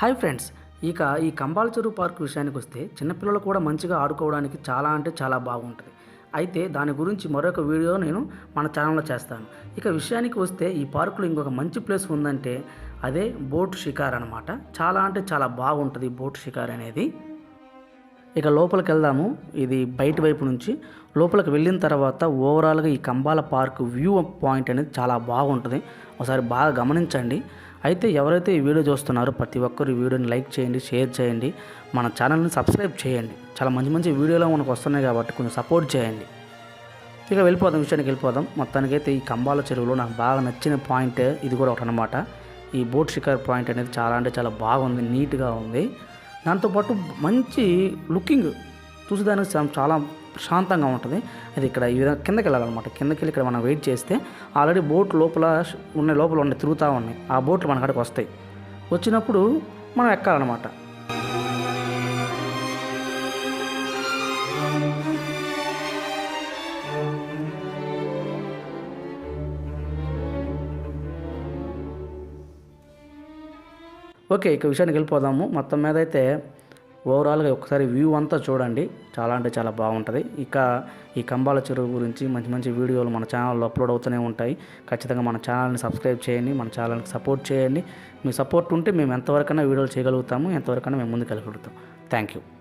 Hi friends ఇక ఈ కంబాల చెరువు పార్క్ విషయానికి వస్తే చిన్నపిల్లలు కూడా మంచిగా ఆడుకోవడానికి చాలా అంటే చాలా బాగుంటుంది. అయితే దాని గురించి మరొక వీడియో నేను మన ఛానల్లో చేస్తాను. ఇక విషయానికి వస్తే ఈ పార్కులో ఇంకొక మంచి ప్లేస్ ఉందంటే అదే బోట్ షికార్ అనమాట చాలా అంటే చాలా బాగుంటుంది బోట్ షికార్ అనేది. ఇక లోపలికి వెళ్దాము. ఇది బయట వైపు నుంచి. లోపలికి వెళ్ళిన తర్వాత ఓవరాల్గా ఈ కంబాల పార్క్ వ్యూ పాయింట్ అనేది చాలా బాగుంటుంది. ఒకసారి బాగా గమనించండి. అయితే ఎవరైతే ఈ వీడియో చూస్తున్నారో ప్రతి ఒక్కరు ఈ వీడియోని లైక్ చేయండి షేర్ చేయండి మన ఛానల్ని సబ్స్క్రైబ్ చేయండి. చాలా మంచి మంచి వీడియోలు మనకు వస్తున్నాయి కాబట్టి కొంచెం సపోర్ట్ చేయండి. ఇక వెళ్ళిపోదాం విషయానికి వెళ్ళిపోదాం. మొత్తానికైతే ఈ కంబాల చెరువులో నాకు బాగా నచ్చిన పాయింట్ ఇది కూడా ఒకటి అనమాట ఈ బోట్ షికార్ పాయింట్ అనేది చాలా అంటే చాలా బాగుంది నీట్గా ఉంది. దాంతోపాటు మంచి లుకింగ్ చూసేదానికి చాలా ప్రశాంతంగా ఉంటుంది. అది ఇక్కడ ఈ విధంగా కిందకి వెళ్ళాలన్నమాట. కిందకి వెళ్ళి ఇక్కడ మనం వెయిట్ చేస్తే ఆల్రెడీ బోట్ లోపల ఉన్న ఉన్నాయి లోపల ఉన్నాయి తిరుగుతూ ఉన్నాయి. ఆ బోట్లు మన కాడికి వస్తాయి. వచ్చినప్పుడు మనం ఎక్కాలన్నమాట. ఓకే ఇక విషయానికి వెళ్ళిపోదాము. మొత్తం మీద అయితే ఓవరాల్గా ఒకసారి వ్యూ అంతా చూడండి. చాలా అంటే చాలా బాగుంటుంది. ఇక ఈ కంబాల చెరువు గురించి మంచి మంచి వీడియోలు మన ఛానల్లో అప్లోడ్ అవుతూనే ఉంటాయి. ఖచ్చితంగా మన ఛానల్ని సబ్స్క్రైబ్ చేయండి. మన ఛానల్కి సపోర్ట్ చేయండి. మీ సపోర్ట్ ఉంటే మేము ఎంతవరకైనా వీడియోలు చేయగలుగుతాము. ఎంతవరకైనా మేము ముందుకు వెళ్ళగలుగుతాం. Thank you